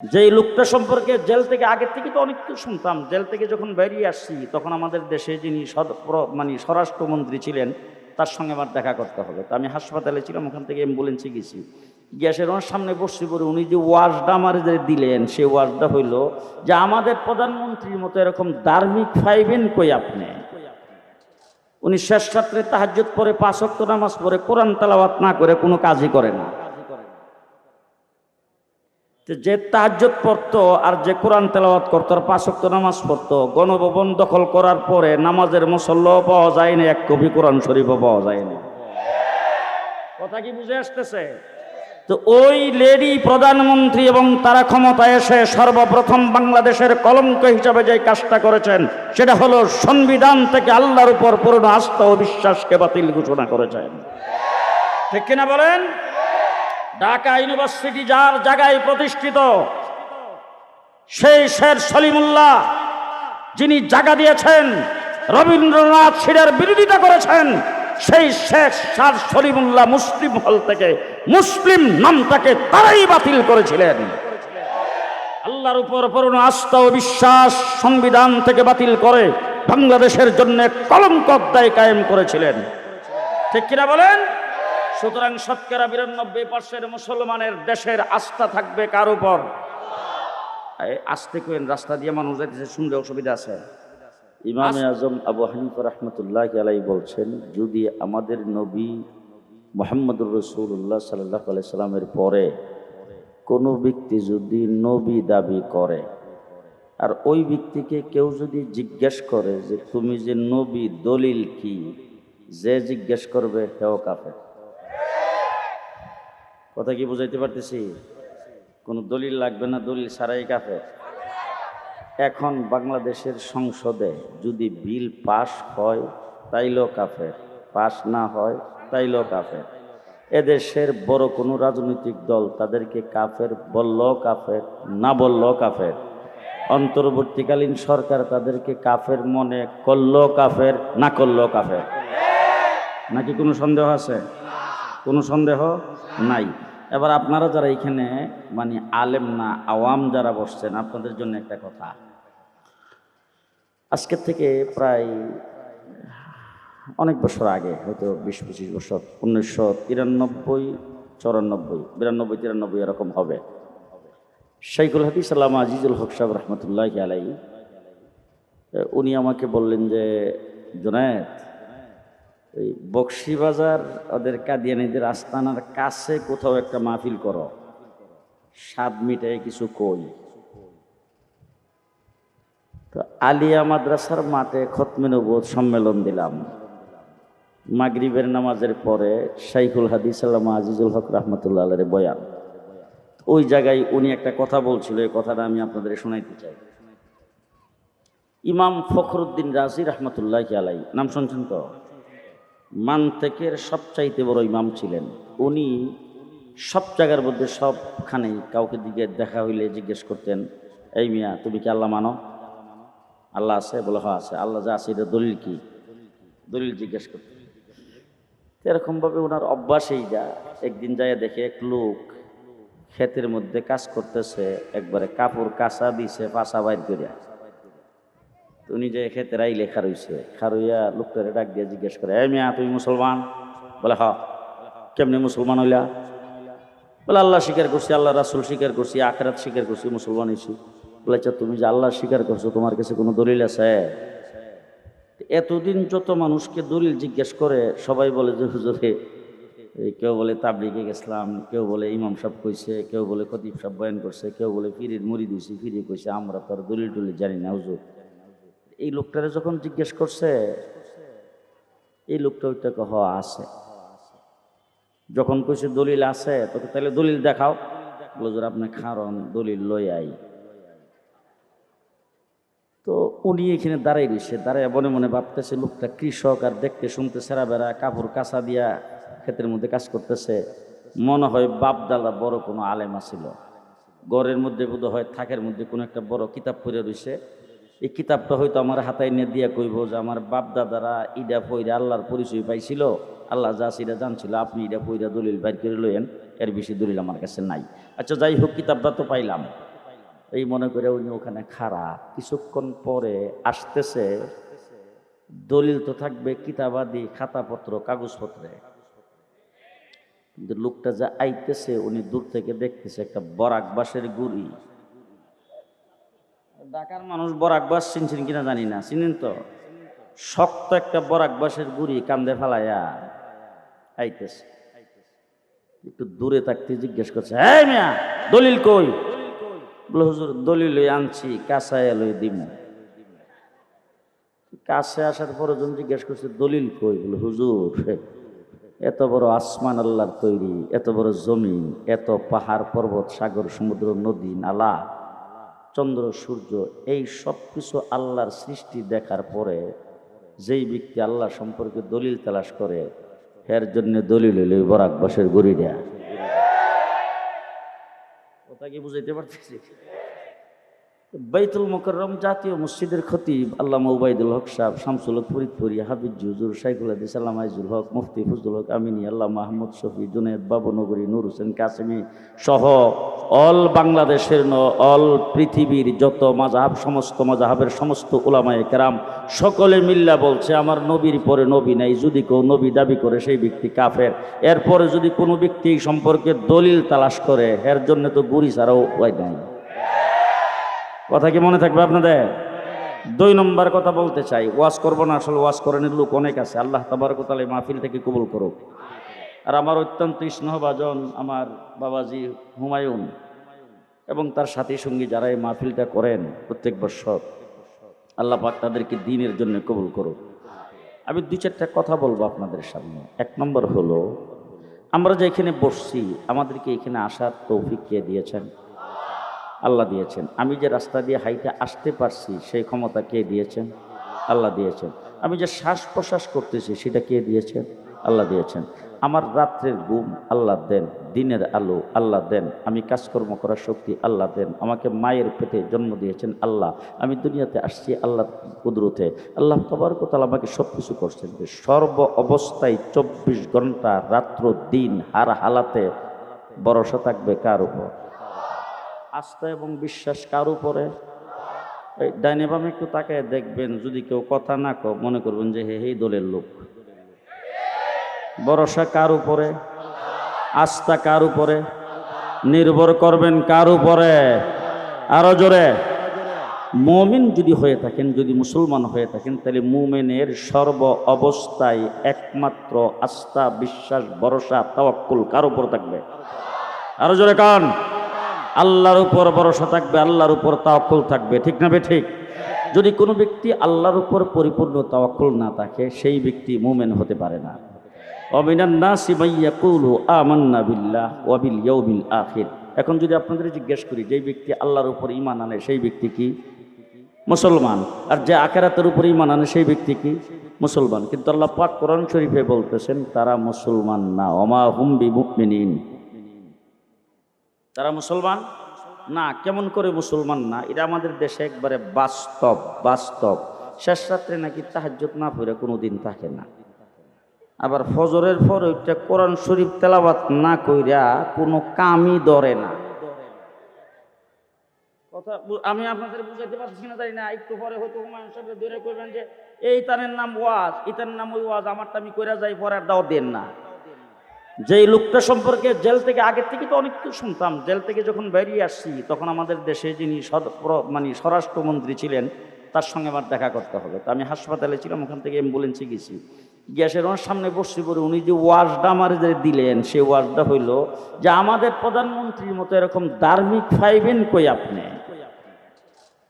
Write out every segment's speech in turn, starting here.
যে লোকটা সম্পর্কে জেল থেকে আগের থেকে তো অনেক কিছু শুনতাম। জেল থেকে যখন বেরিয়ে আসছি, তখন আমাদের দেশে যিনি মানে স্বরাষ্ট্রমন্ত্রী ছিলেন, তার সঙ্গে আমার দেখা করতে হবে। তো আমি হাসপাতালে ছিলাম, ওখান থেকে অ্যাম্বুলেন্সে গেছি। গ্যাসের ওনার সামনে বসছি পরে উনি যে ওয়াজটা আমার যে দিলেন সেই ওয়াজটা হইল যে আমাদের প্রধানমন্ত্রীর মতো এরকম ধার্মিক ফাইবেন কই আপনি? উনি শেষ রাত্রে তাহাজ্জুদ পরে পাঁচ ওয়াক্ত নামাজ পরে কোরআন তালাওয়াত না করে কোনো কাজই করে না। যে তাহাজ্জুদ পড়ত আর যে কোরআন তেলাওয়াত করতো আর পাঁচ ওয়াক্ত নামাজ পড়তো, গণভবন দখল করার পরে নামাজের মুসল্লাও পাওয়া যায় না এক কবি কোরআন শরীফও পাওয়া যায় না কথা কি বুঝে আসতেছে? তো ওই লেডি প্রধানমন্ত্রী এবং তারা ক্ষমতায় এসে সর্বপ্রথম বাংলাদেশের কলঙ্ক হিসাবে যে কাজটা করেছেন, সেটা হলো সংবিধান থেকে আল্লাহর উপর পূর্ণ আস্থা ও বিশ্বাসকে বাতিল ঘোষণা করেছেন। ঠিক কিনা বলেন? ঢাকা ইউনিভার্সিটি যার জায়গায় প্রতিষ্ঠিত সেই শের সলিমুল্লাহ, যিনি জায়গা দিয়েছেন, রবীন্দ্রনাথ সিরের বিরোধিতা করেছেন, সেই শেখ সার সলিমুল্লাহ মুসলিম হল থেকে, মুসলিম নামটাকে তারাই বাতিল করেছিলেন। আল্লাহর উপর পূর্ণ আস্থা ও বিশ্বাস সংবিধান থেকে বাতিল করে বাংলাদেশের জন্য কলঙ্ক অধ্যায় কায়েম করেছিলেন। ঠিক কিনা বলেন? সুতরাং শতকরা বিরানব্বই পার্সেন্ট মুসলমানের দেশের আস্থা থাকবে কার উপর? এই আসতে কেন রাস্তা দিয়ে মানুষ যাইতেছে শুনলে অসুবিধা আছে। ইমামে আজম আবু হানিফা রহমতুল্লাহ আলাই বলছেন যদি আমাদের নবী মোহাম্মদুর রসুল্লাহ সাল্লাহ সাল্লামের পরে কোনো ব্যক্তি যদি নবী দাবি করে আর ওই ব্যক্তিকে কেউ যদি জিজ্ঞেস করে যে তুমি যে নবী দলিল কি? যে জিজ্ঞেস করবে হেও কাফের। কথা কি বুঝাইতে পারতেছি? কোনো দলিল লাগবে না? দলিল সারাই কাফের। এখন বাংলাদেশের সংসদে যদি বিল পাশ হয়, তাইলেও কাফের। পাশ না হয়, তাইলেও কাফের। এদেশের বড় কোনো রাজনৈতিক দল তাদেরকে কাফের বললেও কাফের, না বললেও কাফের। অন্তর্বর্তীকালীন সরকার তাদেরকে কাফের মনে করলেও কাফের, না করলেও কাফের। নাকি কোনো সন্দেহ আছে? কোনো সন্দেহ নাই। এবার আপনারা যারা এখানে মানে আলেম না, আওয়াম যারা বসছেন, আপনাদের জন্য একটা কথা। আজকের থেকে প্রায় অনেক বছর আগে, হয়তো বিশ, পঁচিশ বছর, উনিশশো তিরানব্বই, চৌরানব্বই, বিরানব্বই, তিরানব্বই এরকম হবে। শাইকুল হাদিস সাল্লাম আজিজুল হক সাহেব রহমতুল্লাহ আলাই উনি আমাকে বললেন যে জোনায়েত এই বক্সিবাজার, ওদের কাদিয়ানিদের আস্তানার কাছে কোথাও একটা মাহফিল করো। স্বাদ মিটায় কিছু কই। তো আলিয়া মাদ্রাসার মাঠে খতমে সম্মেলন দিলাম। মাগরিবের নামাজের পরে শাইখুল হাদিস আল্লামা আজিজুল হক রহমতুল্লাহ আলের বয়ান। ওই জায়গায় উনি একটা কথা বলছিল, এই কথাটা আমি আপনাদের শোনাইতে চাই। ইমাম ফখরুদ্দিন রাজি রহমতুল্লাহ আলাই নাম শুনছেন তো? মানতেকের সবচাইতে বড় ইমাম ছিলেন। উনি সব জায়গার মধ্যে সবখানেই কাউকে দিকে দেখা হইলে জিজ্ঞেস করতেন, এই মিয়া, তুমি কি আল্লাহ মানো? আল্লাহ আছে বলে হ্যাঁ আছে। আল্লাহ যা আছে এটা দলিল কি? দলিল জিজ্ঞেস করতেন। এরকমভাবে ওনার অভ্যাস এই যা, একদিন যায় দেখে এক লোক ক্ষেতের মধ্যে কাজ করতেছে, একবারে কাপড় কাঁচা দিছে পাশা বাইর করিয়া। তো উনি যে খেতে রাই লেখা রয়েছে খারুইয়া লোকটারে ডাক দিয়ে জিজ্ঞেস করে, এই মিয়া তুমি মুসলমান? বলে, হ। কেমনি মুসলমান হইলা? বলে, আল্লাহ স্বীকার করছি, আল্লাহ রাসুল স্বীকার করছি, আখরাত স্বীকার করছি, মুসলমান হয়েছি বলে আচ্ছা তুমি যে আল্লাহ স্বীকার করছ, তোমার কাছে কোনো দলিল আছে? এতদিন যত মানুষকে দলিল জিজ্ঞেস করে, সবাই বলে যে, হুজুরে কেউ বলে তাবলিগে গেছিলাম, কেউ বলে ইমাম সাহেব কইছে, কেউ বলে খতিব সাহেব বয়ান করছে, কেউ বলে ফিরির মুড়ি দিছি ফিরি কইছে, আমরা তো আর দলিল টলিল জানি না, হুজুর। এই লোকটারে যখন জিজ্ঞেস করছে, এই লোকটা ওইটা কহ, আছে। যখন কইছে দলিল আছে, তোকে তাহলে দলিল দেখাও। বলে যে আপনি খারণ, দলিল লই আই। তো উনি এখানে দাঁড়াই রয়েছে দাঁড়াই মনে মনে ভাবতেছে, লোকটা কৃষক আর দেখতে শুনতে সেরা বেড়া, কাপড় কাঁচা দিয়া ক্ষেতের মধ্যে কাজ করতেছে। মনে হয় বাপদাদা বড় কোনো আলেমা ছিল গড়ের মধ্যে বোধ হয় থাকের মধ্যে কোনো একটা বড় কিতাব পড়ে রয়েছে এই কিতাবটা হয়তো আমার হাতায় নিয়ে দিয়া কইব যে আমার বাপ দাদারা ইডা পইরা আল্লাহর পরিচয় পাইছিল। আল্লাহ যা সেটা জানছিল, আপনি ইডা পইরা দলিল বাইর করে লইয়েন, এর বেশি দলিল আমার কাছে নাই। আচ্ছা যাই হোক, কিতাবটা তো পাইলাম। এই মনে করে উনি ওখানে খাড়া। কিছুক্ষণ পরে আসতেছে, দলিল তো থাকবে কিতাবাদি, খাতাপত্র, কাগজপত্রে। কিন্তু লোকটা যা আইতেছে, উনি দূর থেকে দেখতেছে একটা বরাক বাঁশের গুড়ি। ঢাকার মানুষ বরাক বাস চিনছেন কিনা জানি না, চিনেন তো? শক্ত একটা বরাক বাঁশের গুড়ি কান্দে ফেলাইয়া একটু দূরে থাকতে জিজ্ঞেস করছে হ্যাঁ মিয়া, দলিল কই? বলে, হুজুর, দলিল আনছি কাঁচায় লই দিমু। কাছে আসার পরে জন জিজ্ঞেস করছে, দলিল কই? বলে, হুজুর, এত বড় আসমান আল্লাহর তৈরি, এত বড় জমিন, এত পাহাড় পর্বত, সাগর, সমুদ্র, নদী, নালা চন্দ্র, সূর্য, এই সব কিছু আল্লাহর সৃষ্টি দেখার পরে যেই ব্যক্তি আল্লাহ সম্পর্কে দলিল তালাশ করে এর জন্য দলিল হইল ওই বরাক বাসের গড়িটা ওটা কি বুঝাইতে পারতেছি? বাইতুল মোকররম জাতীয় মসজিদের খতিব আল্লাহ উবাইদুল হক সাহেব, শামসুল হক, ফরিদপুরি হাবিজ জুজুর শাইখুল হাদিস আল্লাহ মাইজুল হক, মুফতি ফজলুল হক, আমিনী আল্লাহ মাহমুদ শফি, জুনেদ, বাবনগরী, নূর হোসেন, কাসেমি সহ অল বাংলাদেশের ন, অল পৃথিবীর যত মাজাহাব সমস্ত মাজাহাবের সমস্ত ওলামায়ে কেরাম সকলে মিল্লা বলছে, আমার নবীর পরে নবী নাই, যদি কেউ নবী দাবি করে, সেই ব্যক্তি কাফের। এরপরে যদি কোনো ব্যক্তি সম্পর্কে দলিল তালাশ করে, এর জন্য তো গুড়ি ছাড়াও উপায় নাই। কথা কি মনে থাকবে আপনাদের? দুই নম্বর কথা বলতে চাই, ওয়াজ করব না, আসলে ওয়াজ করেনের লোক অনেক আছে। আল্লাহ তাবারকতালে মাহফিল থেকে কবুল করুক। আর আমার অত্যন্ত স্নেহভাজন আমার বাবাজি হুমায়ুন এবং তার সাথী সঙ্গী যারা এই মাহফিলটা করেন প্রত্যেক বছর, আল্লাহ পাক তাদেরকে দিনের জন্য কবুল করুক। আমি দুই চারটা কথা বলব আপনাদের সামনে। এক নম্বর হলো, আমরা যে এখানে বসছি, আমাদেরকে এখানে আসার তৌফিক কে দিয়েছেন? আল্লাহ দিয়েছেন। আমি যে রাস্তা দিয়ে হাইটে আসতে পারছি, সেই ক্ষমতা কে দিয়েছেন? আল্লাহ দিয়েছেন। আমি যে শ্বাস প্রশ্বাস করতেছি, সেটা কে দিয়েছেন? আল্লাহ দিয়েছেন। আমার রাত্রের ঘুম আল্লাহ দেন, দিনের আলো আল্লাহ দেন, আমি কাজকর্ম করার শক্তি আল্লাহ দেন, আমাকে মায়ের পেটে জন্ম দিয়েছেন আল্লাহ। আমি দুনিয়াতে আসছি আল্লাহ কুদরতে। আল্লাহ তবরকতাল আমাকে সব কিছু করছেন সর্ব অবস্থায় চব্বিশ ঘণ্টা রাত্র দিন হার হালাতে ভরসা থাকবে কার উপর? আস্থা এবং বিশ্বাস কার উপরে? ডাইনে বামে একটু তাকায় দেখবেন, যদি কেউ কথা না কো মনে করবেন যে হে এই দলের লোক। ভরসা কার উপরে? আস্থা কার উপরে? নির্ভর করবেন কার উপরে? আরও জোরে। মুমিন যদি হয়ে থাকেন, যদি মুসলমান হয়ে থাকেন, তাহলে মুমেনের সর্ব অবস্থায় একমাত্র আস্থা, বিশ্বাস, ভরসা, তাওয়াক্কুল কার উপর থাকবে? আরও জোরে কান। আল্লাহর উপর ভরসা থাকবে, আল্লাহর উপর তাওয়াক্কুল থাকবে। ঠিক না বে ঠিক? যদি কোনো ব্যক্তি আল্লাহর উপর পরিপূর্ণ তাওয়াক্কুল না থাকে, সেই ব্যক্তি মুমেন হতে পারে না। আমান্না বিল্লাহ ওয়া বিল ইয়াউমিল আখির। এখন যদি আপনাদের জিজ্ঞেস করি, যেই ব্যক্তি আল্লাহর উপর ঈমান আনে, সেই ব্যক্তি কি? মুসলমান। আর যে আখেরাতের উপর ঈমান আনে, সেই ব্যক্তি কি? মুসলমান। কিন্তু আল্লাহ পাক কোরআন শরীফে বলতেছেন, তারা মুসলমান না। ওমা হুম বি মুমিনিন তারা মুসলমান? না, কেমন করে মুসলমান না? এটা আমাদের দেশে একবারে বাস্তব বাস্তব। শেষ রাত্রে নাকি তাহাজ্জত না পড়ে কোনো দিন থাকে না। আবার ফজরের পর ওইটা কোরআন শরীফ তেলাবাত না কইরা কোনো কামই ধরে না। কথা আমি আপনাদের বুঝাইতে পারছি না, জানি না, একটু পরে হয়তো হুমায়ুন সাহেব ধরে কইবেন যে, এই তানের নাম ওয়াজ এটার নাম ওই ওয়াজ, আমারটা আমি কইরা যাই, পরে আর দাও দেন না। যেই লোকটা সম্পর্কে জেল থেকে আগের থেকে তো অনেক কিছু শুনতাম, জেল থেকে যখন বেরিয়ে আসছি, তখন আমাদের দেশে যিনি মানে স্বরাষ্ট্রমন্ত্রী ছিলেন, তার সঙ্গে আমার দেখা করতে হবে। তো আমি হাসপাতালে ছিলাম, ওখান থেকে অ্যাম্বুলেন্সে গেছি। গ্যাসের ওনার সামনে বসছি পরে উনি যে ওয়াজটা আমার যে দিলেন, সেই ওয়াজটা হইল যে আমাদের প্রধানমন্ত্রীর মতো এরকম ধার্মিক ফাইবেন কই আপনি?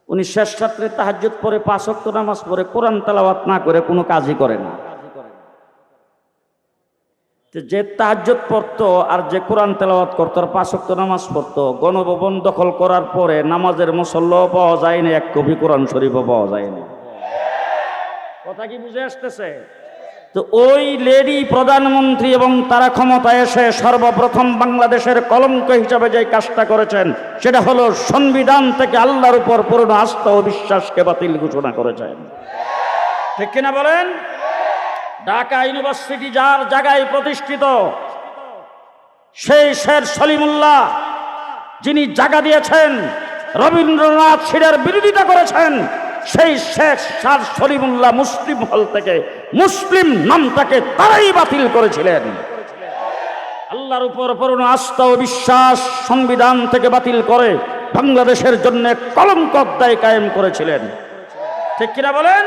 উনি শেষ রাত্রে তাহাজ্জুদ পরে পাঁচ ওয়াক্ত নামাজ পড়ে কোরআন তালাওয়াত না করে কোনো কাজই করে না। যে তাহাজ্জুদ পড়তো আর যে কোরআন তেলাওয়াত করতো, আর পাঁচ ওয়াক্ত নামাজ পড়তো, গণভবন দখল করার পরে নামাজের মুসল্লাও পাওয়া যায় না এক কবি কোরআন শরীফও পাওয়া যায় না কথা কি বুঝে আসতেছে? তো ওই লেডি প্রধানমন্ত্রী এবং তারা ক্ষমতায় এসে সর্বপ্রথম বাংলাদেশের কলঙ্ক হিসাবে যে কাজটা করেছেন, সেটা হলো সংবিধান থেকে আল্লাহর উপর পূর্ণ আস্থা ও বিশ্বাসকে বাতিল ঘোষণা করেছেন। ঠিক কিনা বলেন? ঢাকা ইউনিভার্সিটি যার জায়গায় প্রতিষ্ঠিত সেই শের সলিমুল্লাহ, যিনি জায়গা দিয়েছেন, রবীন্দ্রনাথ সিরের বিরোধিতা করেছেন, সেই শেখ সার সলিমুল্লাহ মুসলিম হল থেকে, মুসলিম নামটাকে তারাই বাতিল করেছিলেন। আল্লাহর উপর পূর্ণ আস্থা ও বিশ্বাস সংবিধান থেকে বাতিল করে বাংলাদেশের জন্য কলঙ্ক অধ্যায় কায়েম করেছিলেন। ঠিক কিনা বলেন?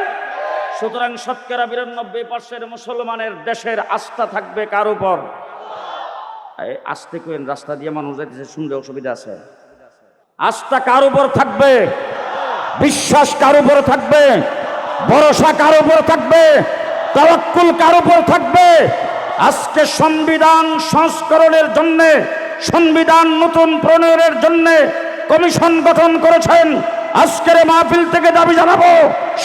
সুতরাং শতকরা বিরানব্বই পার্সেন্ট মুসলমানের দেশের আস্থা থাকবে কার উপর? আস্তে কেন রাস্তা দিয়ে মানুষ যাইতেছে, শুনলে অসুবিধা আছে। আস্থা কার উপর থাকবে? বিশ্বাস কার উপর থাকবে? ভরসা কার উপর থাকবে? তাওয়াক্কুল কার উপর থাকবে? আজকে সংবিধান সংস্করণের জন্য, সংবিধান নতুন প্রণয়নের জন্য কমিশন গঠন করেছেন। আজকের মাহফিল থেকে দাবি জানাব,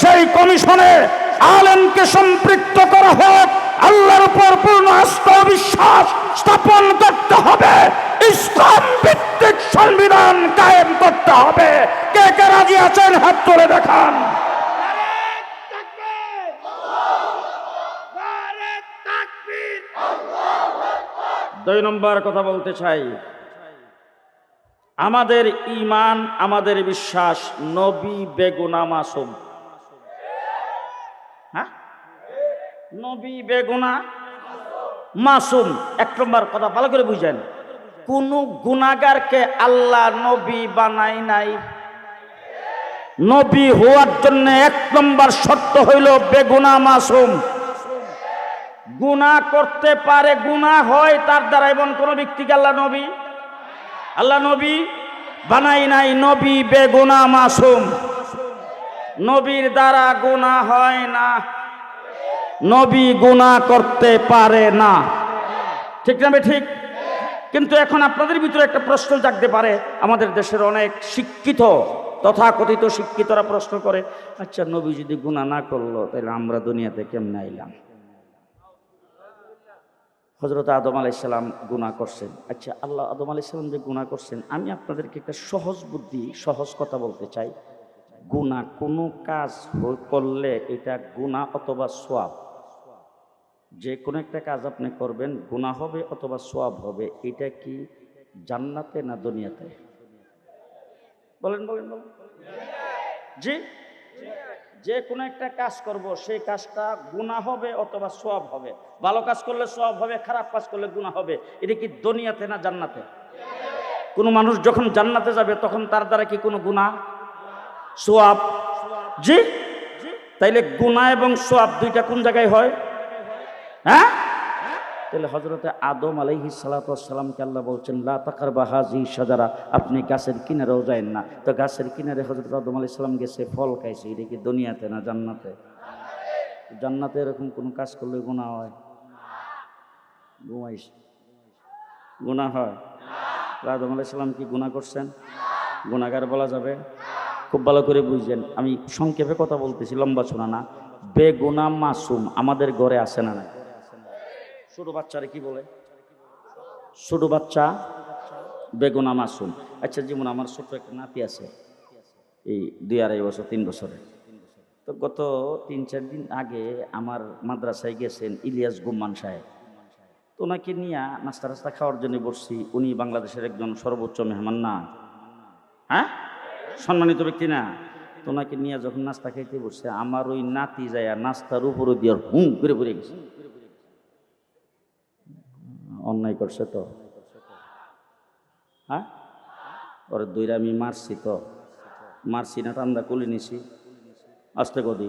সেই কমিশনে আলেমকে সম্পৃক্ত করা হোক, আল্লাহর উপর পূর্ণ আস্থা বিশ্বাস স্থাপন করতে হবে। ইসলাম ভিত্তিক সংবিধান কায়েম করতে হবে। কে কে রাজি আছেন? হাত তুলে দেখান। দুই নম্বর কথা বলতে চাই। আমাদের ইমান আমাদের বিশ্বাস নবী বেগুনা মাসুম। নবী বেগুনা? মাসুম। এক নম্বর কথা, ভালো করে বুঝেন। কোন গুণাগারকে আল্লাহ নবী বানাই নাই। নবী হওয়ার জন্য এক নম্বর শর্ত হইল বেগুনা, মাসুম। গুণা করতে পারে গুণা হয়, তার দ্বারা এমন কোন ব্যক্তিকে আল্লাহ নবী আল্লাহ নবী বানাই নাই। নবী বেগুনা, মাসুম। নবীর দ্বারা গুণা হয় না। নবী গুণা করতে পারে না। ঠিক না ঠিক কিন্তু এখন আপনাদের ভিতরে একটা প্রশ্ন জাগতে পারে। আমাদের দেশের অনেক শিক্ষিত, তথাকথিত শিক্ষিতরা প্রশ্ন করে আচ্ছা নবী যদি গুণা না করল, তাহলে আমরা দুনিয়াতে কেমনে আইলাম? হজরত আদম আলাইসাল্লাম গুণা করছেন। আচ্ছা আল্লাহ আদম আলাইসাল্লাম যে গুণা করছেন, আমি আপনাদেরকে একটা সহজ বুদ্ধি, সহজ কথা বলতে চাই। গুণা কোনো কাজ করলে এটা গুণা অথবা সোয়াব। যে কোনো একটা কাজ আপনি করবেন গুণা হবে অথবা সোয়াব হবে, এটা কি জান্নাতে না দুনিয়াতে? বলেন বলেন বলেন। জি? যে কোনো একটা কাজ করব সেই কাজটা গুণা হবে অথবা সোয়াব হবে। ভালো কাজ করলে সোয়াব হবে, খারাপ কাজ করলে গুণা হবে। এটা কি দুনিয়াতে না জান্নাতে? কোনো মানুষ যখন জান্নাতে যাবে, তখন তার দ্বারা কি কোনো গুণা সোয়াব জি? তাইলে গুণা এবং সোয়াব দুইটা কোন জায়গায় হয়? হ্যাঁ? তাহলে হজরতে আদম আলাইহি সালাতামকে আল্লাহ বলছেন, লা তাকার বা সাজারা আপনি গাছের কিনারেও যায়েন না। তো গাছের কিনারে হজরত আদম আলাইহিস সালাম গেছে, ফল খাইছে, এটা কি দুনিয়াতে না জান্নাতে? জান্নাতে এরকম কোনো কাজ করলে গুণা হয়? ঘুমাইস। গুণা হয়? আদম আলাইহিস সালাম কি গুণা করছেন? গুণাগার বলা যাবে? খুব ভালো করে বুঝছেন আমি সংক্ষেপে কথা বলতেছি, লম্বা শোনা না। বেগুনা মাসুম আমাদের ঘরে আসে না নাই? ছোট বাচ্চারে কি বলে? ছোট বাচ্চা, বেগুনা মাসুম আচ্ছা যেমন আমার ছোট একটা নাতি আছে, এই দুই আড়াই বছর, তিন বছরে তো গত তিন, চার দিন আগে আমার মাদ্রাসায় গেছেন ইলিয়াস গুম্মান সাহেব। তো ওনাকে নিয়ে নাস্তা রাস্তা খাওয়ার জন্য বসছি। উনি বাংলাদেশের একজন সর্বোচ্চ মেহমান না। হ্যাঁ? সম্মানিত ব্যক্তি না। তো ওনাকে নিয়ে যখন নাস্তা খাইতে বসছে, আমার ওই নাতি যায় নাস্তার উপরে দিয়ে হুম করে পড়ে গেছে। অন্যায় করছে তো। হ্যাঁ? ওর দুইরা আমি মারছি তো। মারছি না, টান্দা কুলি নিছি। আস্তে কদি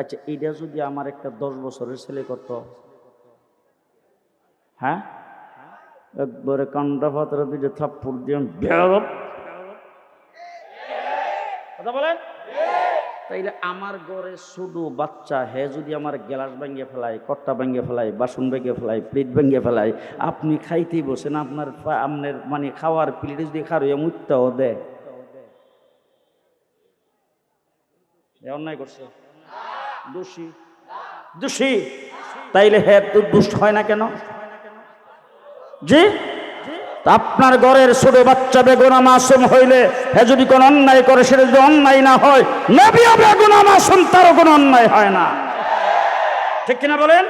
আচ্ছা এইটা যদি আমার একটা দশ বছরের ছেলে করত। হ্যাঁ? একবারে কান্ডা ফাতরা দুইটা থাপ্পড় দিয়ে কথা বলেন? তাইলে আমার ঘরে শুধু বাচ্চা, হে যদি আমার গ্লাস ভেঙে ফেলায় কট্টা ভেঙে ফেলায়, বাসন ভেঙে ফেলায়, প্লেট ভেঙে ফেলায়, আপনি খাইতেই বসেন, আপনার আপনার মানে খাওয়ার প্লেটে যদি খারুয়া মুত্তাও দেয় অন্যায় করছে? দোষী। দোষী? তাইলে হে তো দুষ্ট হয় না কেন? জি? আপনার ঘরের ছোট বাচ্চা বেগুনা মাসুম হইলে হে যদি কোন অন্যায় করে সেটা যদি অন্যায় না হয় নবিয়া বেগুনা মাসুম তারও কোনো অন্যায় হয় না। ঠিক কিনা বলেন?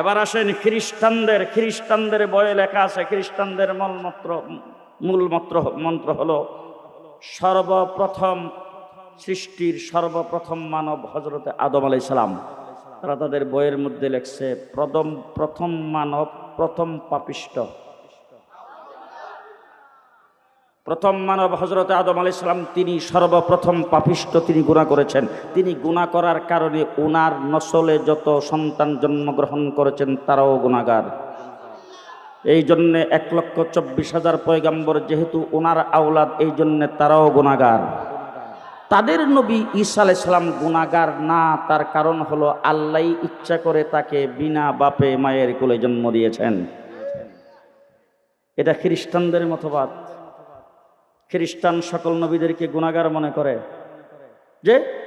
এবার আসেন খ্রিস্টানদের খ্রিস্টানদের বয়ে লেখা আছে, খ্রিস্টানদের মলমত্র, মূলমত্র মন্ত্র হলো, সর্বপ্রথম সৃষ্টির সর্বপ্রথম মানব হজরতে আদম আলাই সালাম। তারা তাদের বইয়ের মধ্যে লেখছে প্রথম প্রথম মানব, প্রথম পাপিষ্ট। প্রথম মানব হজরত আদম আলি সালাম তিনি সর্বপ্রথম পাপিষ্ট তিনি গুণা করেছেন। তিনি গুণা করার কারণে ওনার নসলে যত সন্তান জন্মগ্রহণ করেছেন তারাও গুণাগার এই জন্যে এক লক্ষ চব্বিশ হাজার পয়গাম্বর যেহেতু ওনার আওলাদ, এই জন্যে তারাও গুণাগার তাদের নবী ঈসা আলাইসালাম গুণাগার না, তার কারণ হলো আল্লাহ ইচ্ছা করে তাকে বিনা বাপে মায়ের কোলে জন্ম দিয়েছেন। এটা খ্রিস্টানদের মতবাদ। খ্রিস্টান সকল নবীদেরকে গুণাগার মনে করে। যে?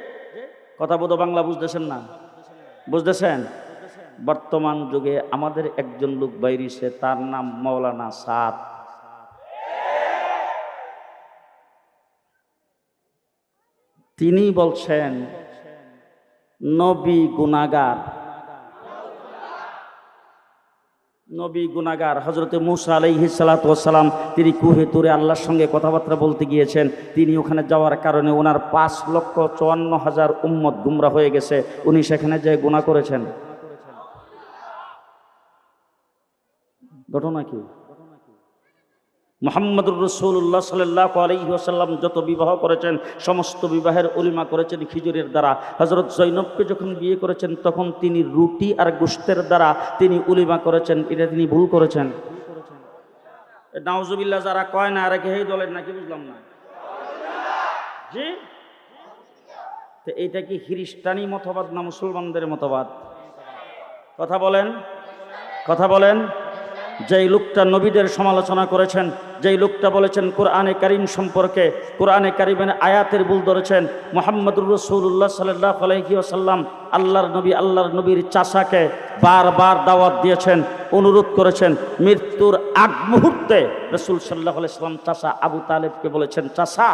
কথা বোধ বাংলা বুঝতেছেন না? বুঝতেছেন? বর্তমান যুগে আমাদের একজন লোক বাইরিছে, তার নাম মৌলানা সাদ। তিনি বলছেন, নবী গুনাগার নবী গুনাগার হজরতে মুসা আলহি সালাম তিনি কুহে তুরে আল্লাহর সঙ্গে কথাবার্তা বলতে গিয়েছেন। তিনি ওখানে যাওয়ার কারণে ওনার পাঁচ লক্ষ চুয়ান্ন হাজার উম্মত গুমরা হয়ে গেছে। উনি সেখানে যে গুণা করেছেন। ঘটনা কি? মোহাম্মদুর রসুল্লাহ সাল্লাহ আলহিহাসাল্লাম যত বিবাহ করেছেন, সমস্ত বিবাহের অলিমা করেছেন খিজুরের দ্বারা। হজরত জৈনবকে যখন বিয়ে করেছেন, তখন তিনি রুটি আর গোস্তের দ্বারা তিনি উলিমা করেছেন, এটা তিনি ভুল করেছেন। নাউজুবিল্লাহ, যারা কয় না, আর হেই দলের নাকি বুঝলাম না। জি? তো এইটা কি খ্রিস্টানি মতবাদ না মুসলমানদের মতবাদ? কথা বলেন। কথা বলেন। যেই লোকটা নবীদের সমালোচনা করেছেন, যেই লোকটা বলেছেন, কোরআনে কারিম সম্পর্কে, কোরআনে কারিমের আয়াতের বুল ধরেছেন। মোহাম্মদুর রসুল্লাহ সাল্লাহ আলহিউসাল্লাম আল্লাহর নবী, আল্লাহর নবীর চাষাকে বারবার দাওয়াত দিয়েছেন, অনুরোধ করেছেন, মৃত্যুর আগ মুহূর্তে রসুল সাল্লাহ আলাইসাল্লাম চাষা আবু তালেবকে বলেছেন চাষা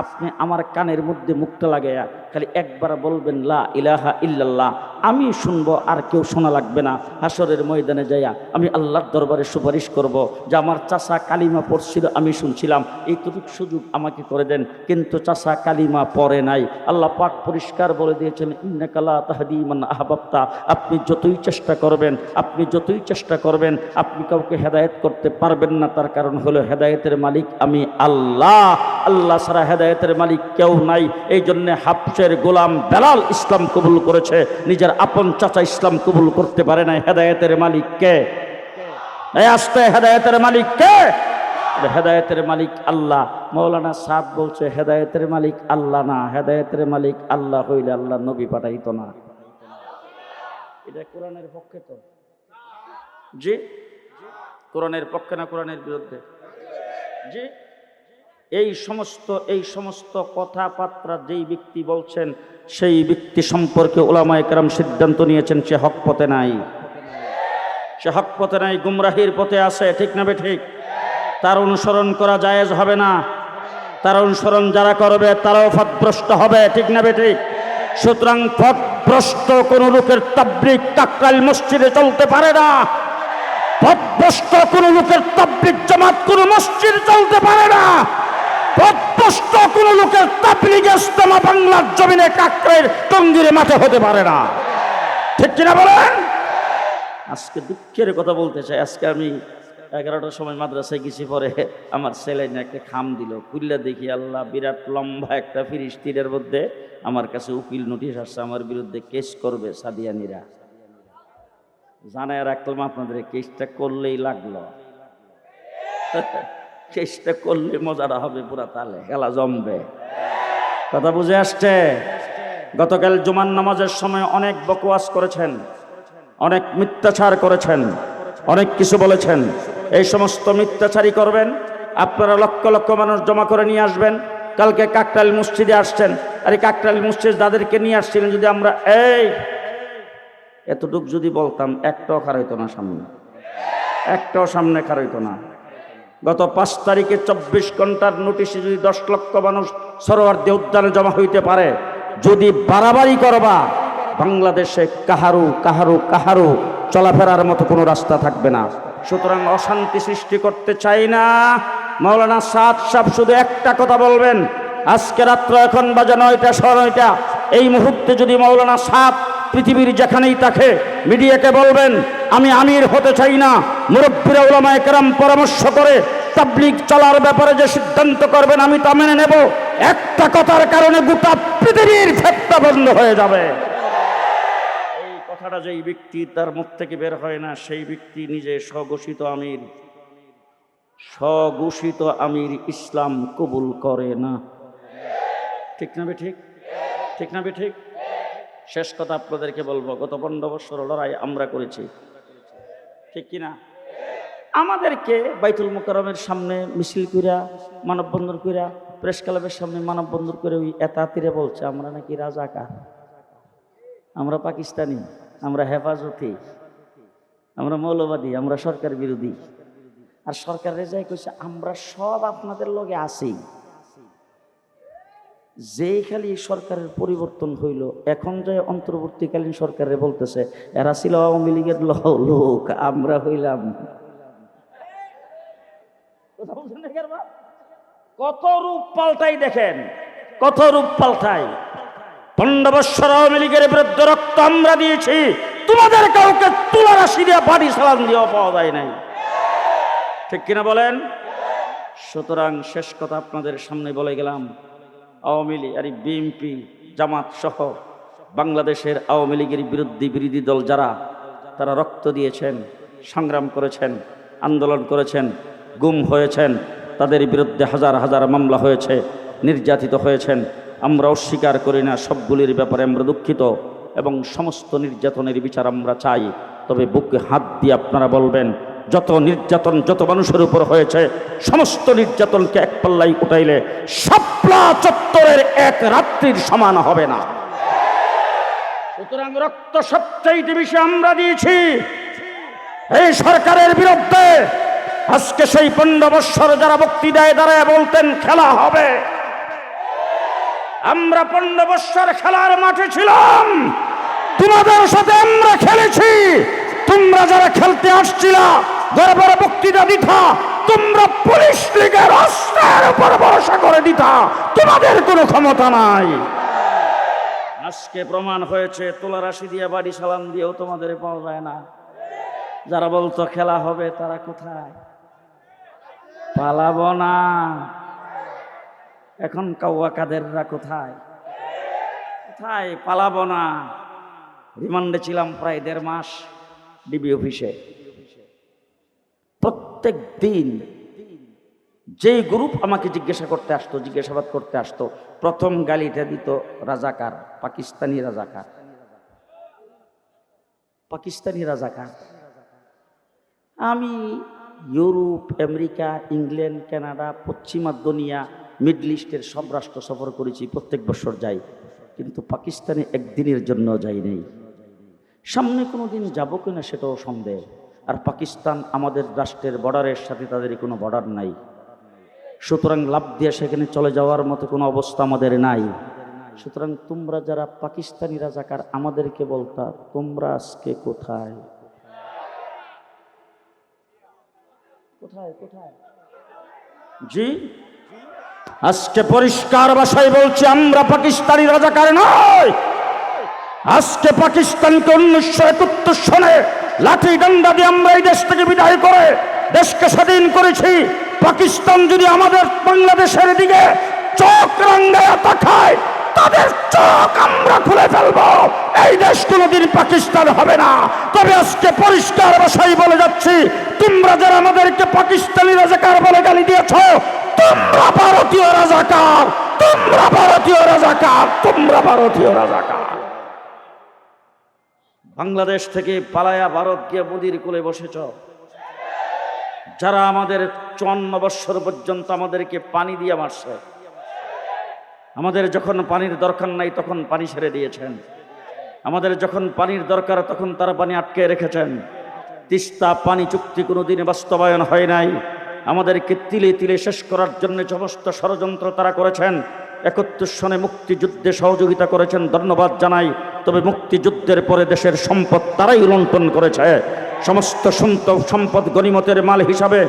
আপনি আমার কানের মধ্যে মুখটা লাগাইয়া খালি একবার বলবেন, লা ইলাহা ইল্লাল্লাহ, আমি শুনব, আর কেউ শোনা লাগবে না। হাসরের ময়দানে যাইয়া আমি আল্লাহর দরবারে সুপারিশ করব, যে আমার চাষা কালিমা পড়ছিল, আমি শুনছিলাম। এইটুকু সুযোগ আমাকে করে দেন, কিন্তু চাষা কালিমা পড়ে নাই। আল্লাহ পাক পরিষ্কার বলে দিয়েছেন ইন্নাকালা তাহাদিমান আহবাপ্তা আপনি যতই চেষ্টা করবেন, আপনি যতই চেষ্টা করবেন, আপনি কাউকে হেদায়ত করতে পারবেন না, তার কারণ হলো হেদায়েতের মালিক, আমি আল্লাহ। আল্লাহ সারা হেদায়েতের মালিক কেউ নাই। এই জন্যে হাফসের গোলাম বেলাল ইসলাম কবুল করেছে। নিজের আপন চাচা ইসলাম কবুল করতে পারে না হেদায়েতের মালিক কে? আসতে, হেদায়েতের মালিক কে? হেদায়েতের মালিক আল্লাহ। মৌলানা সাদ বলছে, হেদায়েতের মালিক আল্লাহ না। হেদায়েতের মালিক আল্লাহ হইলে আল্লাহ নবী পাঠাইতো না। এটা কোরআনের পক্ষে তো? জি? কোরআনের পক্ষে না কোরআনের বিরুদ্ধে? জি এই সমস্ত এই সমস্ত কথাবার্তা যেই ব্যক্তি বলছেন, সেই ব্যক্তি সম্পর্কে ওলামায় কেরাম সিদ্ধান্ত নিয়েছেন, সে হক পথে নাই। সে হক পথে নাই, গুমরাহির পথে আছে, ঠিক না ঠিক? তার অনুসরণ করা জায়েজ হবে না। তার অনুসরণ যারা করবে, তারাও ফতভ্রষ্ট হবে, ঠিক না ঠিক? সুতরাং ফতভ্রষ্ট কোন লোকের তাবলিক কাকরাইল মসজিদে চলতে পারে না। পথভ্রষ্ট কোন লোকের তাবলিক জামাত, কোন মসজিদে চলতে পারে না। পথভ্রষ্ট কোন লোকের তাবলিগ ইস্তেমা বাংলার জমিনে কাকরের টঙ্গিরে মাঠে হতে পারে না। ঠিক কিনা বলেন? আজকে দুঃখের কথা বলতে চাই। আজকে আমি এগারোটার সময় মাদ্রাসায় গেছি, পরে আমার ছেলে একটা খাম দিল। খুললে দেখি আল্লাহ, বিরাট লম্বা একটা ফিরিস তীরের মধ্যে আমার কাছে উকিল নোটিশ আসছে। আমার বিরুদ্ধে কেস করবে সাদিয়ানিরা। জানায় রাখলাম আপনাদের, কেসটা করলেই লাগল। কেসটা করলে মজাটা হবে পুরা তালে খেলা জমবে। কথা বুঝে আসছে? গতকাল জুমান নামাজের সময় অনেক বকওয়াস করেছেন, অনেক মিথ্যাচার করেছেন, অনেক কিছু বলেছেন। এই সমস্ত মিথ্যাচারী করবেন, আপনারা লক্ষ লক্ষ মানুষ জমা করে নিয়ে আসবেন। কালকে কাকরাইল মসজিদে আসছেন, আর এই মসজিদ যাদেরকে নিয়ে আসছিলেন, যদি আমরা এই এতটুক যদি বলতাম, একটাও খার হইতো না সামনে। একটাও সামনে খার হইতো না। গত পাঁচ তারিখে চব্বিশ ঘণ্টার নোটিশে যদি দশ লক্ষ মানুষ সরোয়ার্দী উদ্যানে জমা হইতে পারে, যদি বাড়াবাড়ি করবা, বাংলাদেশে কাহারু কাহারু কাহারু চলাফেরার মতো কোনো রাস্তা থাকবে না। সুতরাং অশান্তি সৃষ্টি করতে চাই না। মৌলানা সাদ সাহ শুধু একটা কথা বলবেন, আজকে রাত্র এখন বাজে নয়টা, সাড়ে নয়টা। এই মুহূর্তে যদি মৌলানা সাপ পৃথিবীর যেখানেই থাকে, মিডিয়াকে বলবেন, আমি আমির হতে চাই না। মুরব্বীরা ওলামা একরাম পরামর্শ করে, তাবলিগ চলার ব্যাপারে যে সিদ্ধান্ত করবেন, আমি তা মেনে নেব। একটা কথার কারণে গোটা পৃথিবীর ফেটটা বন্ধ হয়ে যাবে। এই কথাটা যেই ব্যক্তি তার মুখ থেকে বের হয় না, সেই ব্যক্তি নিজে স্বঘোষিত আমির। স্বঘোষিত আমির ইসলাম কবুল করে না। ঠিক না বে ঠিক? ঠিক না বে ঠিক? শেষ কথা আপনাদেরকে বলব, গত পনেরো বছর লড়াই আমরা করেছি। ঠিক কিনা? আমাদেরকে বাইতুল মোকারমের সামনে মিছিল কইরা, মানববন্ধন কইরা, প্রেস ক্লাবের সামনে মানববন্ধন করে ওই এতাতিরে বলছে, আমরা নাকি রাজাকার। আমরা পাকিস্তানি, আমরা হেফাজতি, আমরা মৌলবাদী, আমরা সরকার বিরোধী। আর সরকার রেজাই কইছে, আমরা সব আপনাদের লগে আছি। যেই খালি সরকারের পরিবর্তন হইল, এখন যে অন্তর্বর্তীকালীন সরকারে বলতেছে, এরা ছিল আওয়ামী লীগের লোক, আমরা হইলাম? কত রূপ পাল্টাই দেখেন, কত রূপ পাল্টাই। পনেরো বৎসর আওয়ামী লীগের বিরুদ্ধে রক্ত আমরা দিয়েছি, তোমাদের কাউকে তুলা রাশি দিয়ে বাড়ি সালাম দিয়েও পাওয়া যায় নাই। ঠিক কিনা বলেন? সুতরাং শেষ কথা আপনাদের সামনে বলে গেলাম আওয়ামী লীগ আর বিএনপি জামাত সহ বাংলাদেশের আওয়ামী লীগের বিরুদ্ধে বিরোধী দল যারা, তারা রক্ত দিয়েছেন, সংগ্রাম করেছেন, আন্দোলন করেছেন, গুম হয়েছেন, তাদের বিরুদ্ধে হাজার হাজার মামলা হয়েছে, নির্যাতিত হয়েছেন। আমরা অস্বীকার করি না সবগুলির ব্যাপারে আমরা দুঃখিত এবং সমস্ত নির্যাতনের বিচার আমরা চাই। তবে বুকে হাত দিয়ে আপনারা বলবেন যত নির্যাতন যত মানুষের উপর হয়েছে, সমস্ত নির্যাতনকে এক পাল্লাই উঠাইলে সাপলা চত্বরের এক রাত্রির সমান হবে না। সুতরাং রক্ত সবচেয়ে বেশি আমরা দিয়েছি। এই সরকারের বিরুদ্ধে আজকে সেই পনেরো বৎসর যারা বক্তি দেয় দাঁড়ায় বলতেন, খেলা হবে। আমরা পনেরো বৎসর খেলার মাঠে ছিলাম। তোমাদের সাথে আমরা খেলেছি। তোমরা যারা খেলতে আসছিলা বড় বড় বক্তৃতা দিতা, তোমরা পুলিশ লীগের অস্ত্রের উপর ভরসা করে দিতা। তোমাদের কোনো ক্ষমতা নাই। আজকে প্রমাণ হয়েছে, তোলা রাশি দিয়ে বাড়ি সালাম দিয়েও তোমাদের পাওয়া যায় না। যারা বলতো খেলা হবে, তারা কোথায়? পালাবো না। এখন কাউয়া কাদেররা কোথায়? কোথায়? পালাবো না। রিমান্ডে ছিলাম প্রায় দেড় মাস। ডিবি অফিসে। প্রত্যেক দিন যেই গ্রুপ আমাকে জিজ্ঞাসা করতে আসতো, জিজ্ঞাসাবাদ করতে আসতো, প্রথম গালিটা দিত রাজাকার, পাকিস্তানি রাজাকার। পাকিস্তানি রাজাকার। আমি ইউরোপ, আমেরিকা, ইংল্যান্ড, কানাডা, পশ্চিমা দুনিয়া, মিডল ইস্টের সব রাষ্ট্র সফর করেছি, প্রত্যেক বছর যাই। কিন্তু পাকিস্তানে একদিনের জন্য যাই নাই। সামনে কোনো দিন যাব কিনা সেটাও সন্দেহ। আর পাকিস্তান আমাদের রাষ্ট্রের বর্ডারের সাথে তাদের কোনো বর্ডার নাই। সুতরাং লাভ দিয়ে সেখানে চলে যাওয়ার মতো কোনো অবস্থা আমাদের নাই। সুতরাং তোমরা যারা পাকিস্তানি রাজাকার আমাদেরকে বলতা তোমরা আজকে কোথায়? কোথায় কোথায়? জি আজকে পরিষ্কার ভাষায় বলছি আমরা পাকিস্তানি রাজাকার নয় আজকে পাকিস্তানকে উনিশশো একাত্তর সনে লাঠি ডান্ডা দিয়ে আমরা এই দেশ থেকে বিদায় করে দেশকে স্বাধীন করেছি। পাকিস্তান যদি আমাদের বাংলাদেশের দিকে চোখ রাঙ্গায় তাকায়, তাদের চোখ আমরা খুলে ফেলব। এই দেশ কোনোদিন পাকিস্তান হবে না। তবে আজকে পরিষ্কার ভাষায় বলে যাচ্ছি, তোমরা যারা আমাদেরকে পাকিস্তানি রাজাকার বলে গালি দিয়েছ, তোমরা ভারতীয় রাজাকার, তোমরা ভারতীয় রাজাকার, তোমরা ভারতীয় রাজাকার। বাংলাদেশ থেকে পালায়া ভারত গিয়ে মোদির কোলে বসেছ। যারা আমাদের চুয়ান্ন বৎসর পর্যন্ত আমাদেরকে পানি দিয়ে মারছে। আমাদের যখন পানির দরকার নাই, তখন পানি ছেড়ে দিয়েছেন। আমাদের যখন পানির দরকার, তখন তারা পানি আটকে রেখেছেন। তিস্তা পানি চুক্তি কোনোদিন বাস্তবায়ন হয় নাই। আমাদেরকে তিলে তিলে শেষ করার জন্য সমস্ত ষড়যন্ত্র তারা করেছেন একত্রিশ সনে মুক্তিযুদ্ধে সহযোগিতা করেছেন, ধন্যবাদ জানাই। তবে মুক্তিযুদ্ধের পরে দেশের সম্পদ তারাই লুণ্ঠন করেছে। সমস্ত সন্ত সম্পদ গণিমতের মাল হিসাবে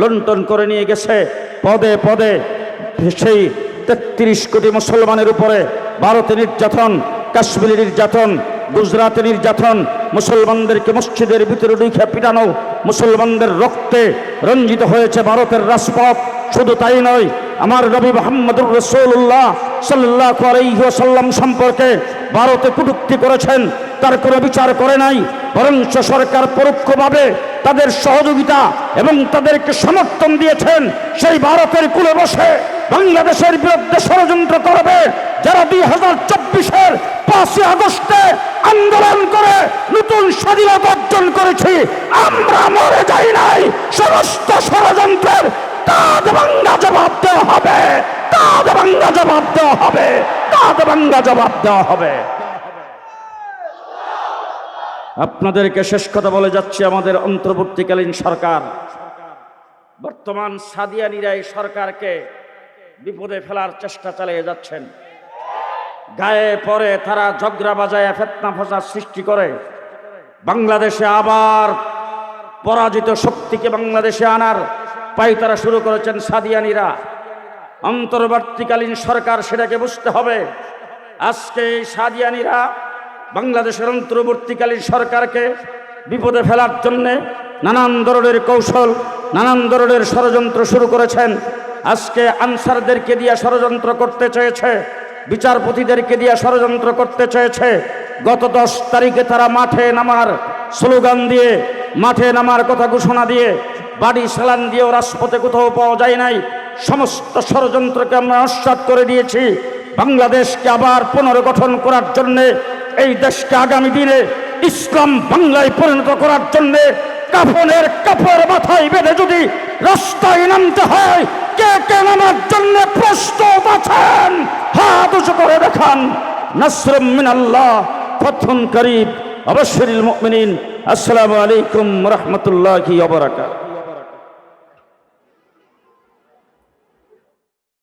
লুণ্ঠন করে নিয়ে গেছে। পদে পদে সেই তেত্রিশ কোটি মুসলমানের উপরে ভারতে নির্যাতন, কাশ্মীরি নির্যাতন, গুজরাতে নির্যাতন, মুসলমানদেরকে মসজিদের ভিতরে ডুইখে পিটানো, মুসলমানদের রক্তে রঞ্জিত হয়েছে ভারতের রাজপথ। শুধু তাই নয় আমার নবী মোহাম্মদুর রসুল্লাহ সাল্লাহ আলাইসাল্লাম সম্পর্কে ভারতে কটুক্তি করেছেন। তার কোনো বিচার করে নাই, বরঞ্চ সরকার পরোক্ষভাবে তাদের সহযোগিতা এবং তাদেরকে সমর্থন দিয়েছেন। সেই ভারতের কুলে বসে বাংলাদেশের বিরুদ্ধে ষড়যন্ত্র করবে, যারা দুই হাজার চব্বিশের পাঁচই আগস্টে আন্দোলন করে নতুন স্বাধীনতা অর্জন করেছি, আমরা মরে যাই নাই। সমস্ত ষড়যন্ত্রের জবাব দেওয়া হবে। তাদ বাংলা জবাব দেওয়া হবে। বাংলা জবাব দেওয়া হবে। আপনাদেরকে শেষ কথা বলে যাচ্ছে আমাদের অন্তর্বর্তীকালীন সরকার। বর্তমান সাদিয়ানিরা এই সরকারকে বিপদে ফেলার চেষ্টা চালিয়ে যাচ্ছেন। গায়ে পরে তারা ঝগড়া বাজায় ফেতনা ফসাদ সৃষ্টি করে। বাংলাদেশে আবার পরাজিত শক্তিকে বাংলাদেশে আনার পাই তারা শুরু করেছেন সাদিয়ানিরা। অন্তর্বর্তীকালীন সরকার সেটাকে বুঝতে হবে। আজকে এই সাদিয়ানিরা বাংলাদেশের অন্তর্বর্তীকালীন সরকারকে বিপদে ফেলার জন্যে নানান ধরনের কৌশল, নানান ধরনের ষড়যন্ত্র শুরু করেছেন। আজকে আনসারদেরকে দিয়ে ষড়যন্ত্র করতে চেয়েছে, বিচারপতিদেরকে দিয়ে ষড়যন্ত্র করতে চেয়েছে। গত দশ তারিখে তারা মাঠে নামার স্লোগান দিয়ে, মাঠে নামার কথা ঘোষণা দিয়ে বাড়ি সালান দিয়েও রাজপথে কোথাও পাওয়া যায় নাই। সমস্ত ষড়যন্ত্রকে আমরা নস্বাত করে দিয়েছি। বাংলাদেশকে আবার পুনর্গঠন করার জন্যে, এই দেশকে আগামী দিনে ইসলাম বাংলায় পরিণত করার জন্যে কাফনের কাপড় মাথায় বেঁধে যদি রাস্তায় নামতে হয়, কে কে নামার জন্য প্রস্তুত আছেন? হাত উঁচু করে দেখান। নাসরুম মিনাল্লাহ ফথুন করিব। মুমিনিন। আসসালামু আলাইকুম রহমতুল্লাহি ওয়া বারাকাতুহু।